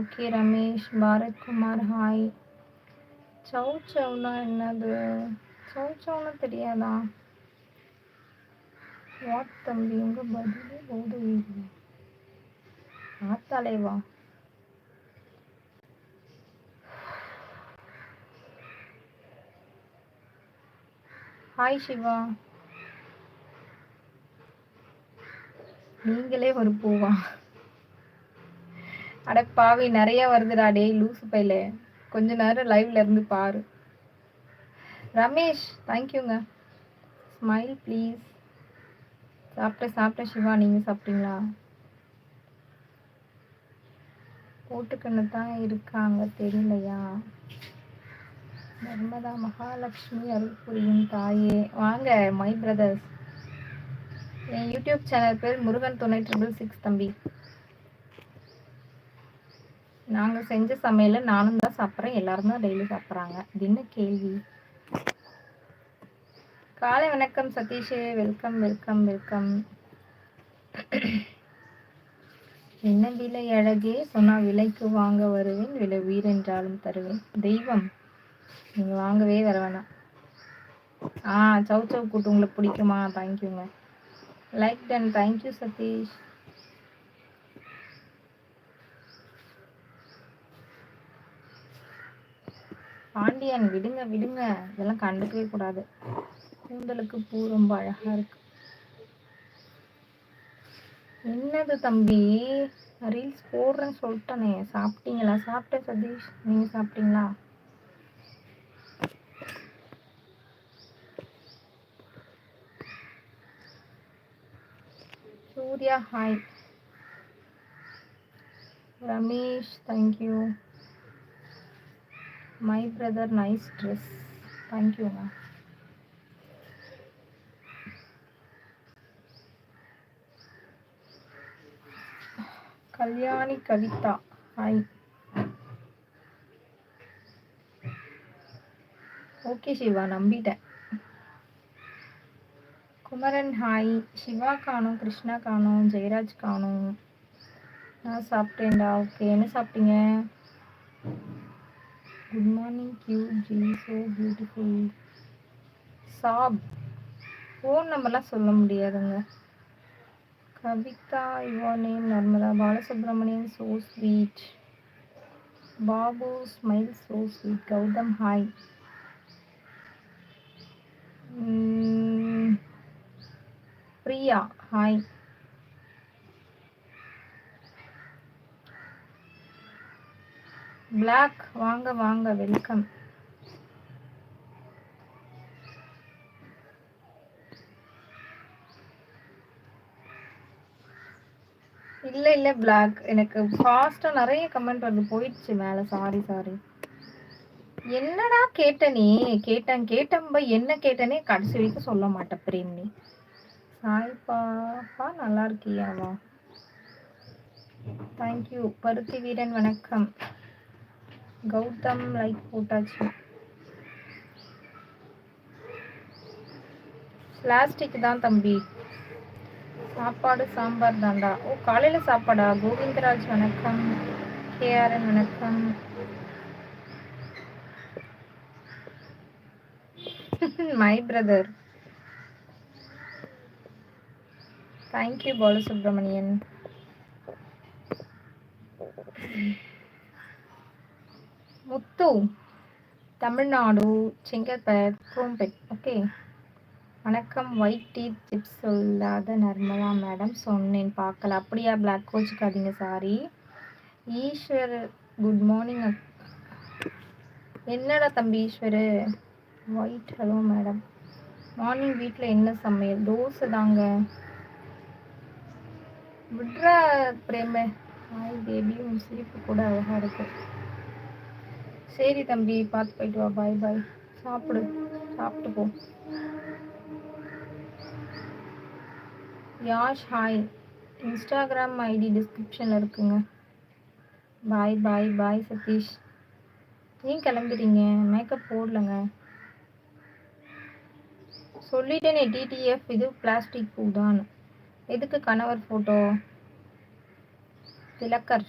Okay Ramesh. Bharathkumar hi. சவு சவுனா என்னது? சவு சவுனா தெரியாதா? வாட் தம்பி உங்க பதிலே போதவே இல்லை ஹாய் சிவா. நீங்களே ஒரு பூவா அட பாவி நிறைய வருதுடா டேய் லூசு பையில. கொஞ்ச நேரம் லைவ்ல இருந்து பாரு. ரமேஷ் தேங்க்யூங்க ஸ்மைல் ப்ளீஸ் சாப்பிட்டேன் சாப்பிட்டேன் சிவா நீங்கள் சாப்பிட்டீங்களா? போட்டுக்கண்ணு தான் இருக்காங்க தெரியலையா? நர்மதா மகாலட்சுமி அருள் புரியும் தாயே. வாங்க மை பிரதர்ஸ் என் யூடியூப் சேனல் பேர் முருகன் துணை ட்ரிபிள் சிக்ஸ் தம்பி. நாங்கள் செஞ்ச சமையல நானும் தான் சாப்பிட்றேன். எல்லாரும் தான் டெய்லி சாப்பிட்றாங்க. இது என்ன கேள்வி? காலை வணக்கம் சதீஷ். வெல்கம் வெல்கம் வெல்கம் என்ன விலை அழகே? சொன்னா விலைக்கு வாங்க வருவேன் விலை உயிரென்றாலும் தருவேன். தெய்வம் நீங்க வாங்கவே வர வேணாம். ஆ சௌ சௌ கூட்டு. உங்களுக்கு பிடிக்குமா? தேங்க்யூங்க like ton thank you Satish. Pandian விடுங்க விடுங்க. இதெல்லாம் கண்டுக்கவே கூடாது. கூந்தலுக்கு பூ ரொம்ப அழகா இருக்கு. என்னது தம்பி? ரீல்ஸ் போடுறேன்னு சொல்லிட்டேனே. சாப்பிட்டீங்களா? சாப்பிட்டேன் சதீஷ். நீங்க சாப்பிட்டீங்களா? Surya hi Ramesh thank you my brother nice dress தேங்க்யூங்க கல்யாணி கவிதா ஹாய் ஓகே சிவா நம்பிட்டேன். குமரன் ஹாய் சிவா காணும் கிருஷ்ணா காணும் ஜெயராஜ் காணும். நான் சாப்பிட்டேன்டா. ஓகே என்ன சாப்பிட்டீங்க? குட் மார்னிங் கியூ ஜி ஸோ பியூட்டிஃபுல் சாப் ஃபோன் நம்பர்லாம் சொல்ல முடியாதுங்க. Kavitha your name Narmada Balasubramanian so sweet Babu smile so sweet Gautham hi Priya hi black வாங்க வாங்க வெல்கம் இல்ல இல்ல பிளாக் எனக்கு ஃபாஸ்டா நிறைய கமெண்ட் வந்து போயிடுச்சு மேல. சாரி சாரி என்னடா கேட்டனே கேட்டேன் கேட்டம்ப என்ன கேட்டனே கடைசி வரைக்கும் சொல்ல மாட்டேன் பிரேம் நீ சாய்பாப்பா நல்லா இருக்கியாவா தேங்க்யூ பருத்தி வீரன் வணக்கம். கௌதம் லைக் போட்டாச்சு. பிளாஸ்டிக் தான் தம்பி. சாப்பாடு சாம்பார் தாண்டா. ஓ காலையில் சாப்பாடா? கோவிந்தராஜ் வணக்கம். கேஆர்என் வணக்கம். My brother thank you Balasubramanian. Muthu Tamil Nadu Chengalpet பூம்பெட் okay. வணக்கம். ஒயிட் டீத் டிப்ஸ் சொல்லாத நர்மதா மேடம் சொன்னேன். பார்க்கல. அப்படியா? பிளாக் கோச்சுக்காதீங்க சாரி ஈஸ்வர் குட் மார்னிங் என்னடா தம்பி Eswar? White hello madam morning வீட்டில் என்ன சமையல்? தோசை தாங்க. விட்ரா பிரேம. ஹாய் பேபி உன் சிரிப்பு கூட அழகாக இருக்கும் சரி தம்பி பார்த்து போயிட்டு வா பாய் பாய் சாப்பிடு சாப்பிட்டு போ. யாஷ் ஹாய் இன்ஸ்டாகிராம் ஐடி டிஸ்கிரிப்ஷனில் இருக்குங்க. பாய் பாய் பாய் சதீஷ். ஏன் கிளம்புறீங்க மேக்கப் போடலங்க. சொல்லிட்டேனே டிடிஎஃப் இது பிளாஸ்டிக் பூ தான். எதுக்கு கணவர் ஃபோட்டோ திலக்கர்